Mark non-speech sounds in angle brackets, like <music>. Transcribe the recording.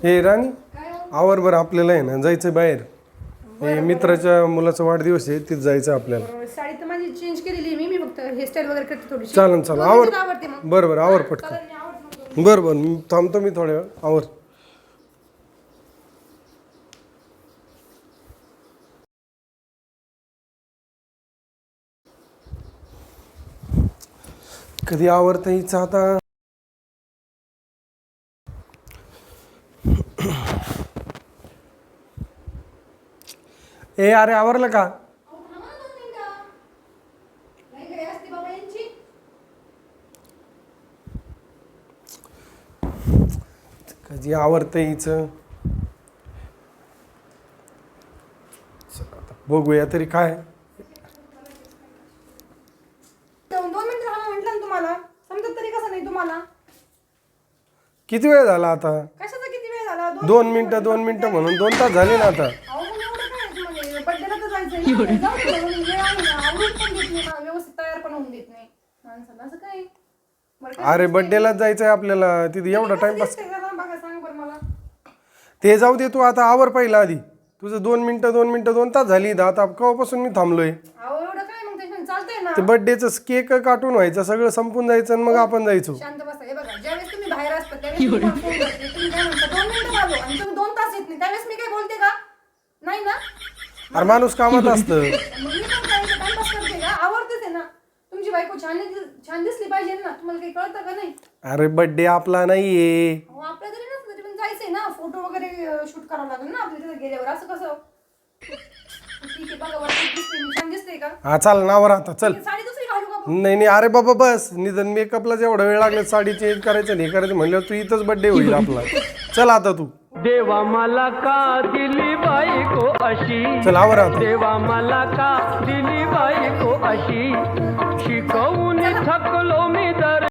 हे राणी? आवर बरं आपल्याला आहे ना जायचं बाहेर. हे मित्राच्या मुलाचा वाढदिवस आहे तिथं जायचं आपल्याला. साडी तर माझी चेंज केलेली आहे मी. मी फक्त हेअरस्टाईल वगैरे करते थोडीशी. चालन चालन. आवर. मिनिटं आवडते मग. बरं बरं आवर पटकन. आवडते मग. बरं बरं मी थांबतो मी थोड्या वेळ. आवर. कधी आवडतं हिचं आता? ए अरे आवरलं का? कधी आवडतं हिचं? बघूया तरी काय. दोन दोन मिनिटं थांबा म्हटलं ना तुम्हाला. समजत तरी कसं नाही तुम्हाला? किती वेळ झाला आता? कशाचा किती वेळ झाला? दोन मिनिटं दोन मिनिटं म्हणून दोन तास झाले ना आता अहो मग एवढं काय तुम्हाला बड्डेला तर जायचंय ना. जाऊ दे, म्हणून वेळ आहे ना. आवरून पण देत नाही मला, व्यवस्थित तयार पण होऊन देत नाही. माणसाला असं काय? बरं काय अरे बड्डेलाच जायचंय आपल्याला तिथे एवढा टाइमपास दिसतंय जरा बघा सांग बरं मला. ते जाऊ दे तू आता आवर पहिला आधी. तुझं दोन मिनिटं दोन मिनिटं दोन तास झाली इथं. आता केव्हापासून मी थांबलोय? अहो एवढं काय मग त्याच्यानं चालतंय ना. ते बड्डेचं केक काटून व्हायचं सगळं संपून जायचं आणि मग आपण जायचो. शांत बसा. हे बघा ज्यावेळेस तुम्ही बाहेर असता त्यावेळेस मी तुम्हाला फोन करते. तुम्ही काय म्हणता दोन मिनिटं आलो आणि तुम्ही दोन तास येत नाही. त्यावेळेस मी काय बोलते का? नाही ना? अरे माणूस कामात असतं. <laughs> मग मी पण काय टाइमपास करते का आवडतेच आहे ना. तुमची बायको छान छान दिसली पाहिजे ना. तुम्हाला काही कळतं का नाही? अरे बड्डे आपला नाहीये. अहो आपल्या जरी नसलं तरी पण जायचंय ना. फोटो वगैरे शूट करावं लागेल ना आपल्या तिथे गेल्यावर. असं कसं? ठीक आहे बघा वाटतं दिसते मी छान दिसते का? हा चाल नावर आता चल. साडी दुसरी घालू का नाही नाही अरे बाबा बस. निधन मेकअपला जेवढा वेळ लागला साडी चेंज करायचं आणि हे करायचं म्हणल्यावर तू इथंच बड्डे होईल आपला. चल आता तू. देवा मला का दिली बायको? अशी. चल देवा मला का दिली बायको अशी?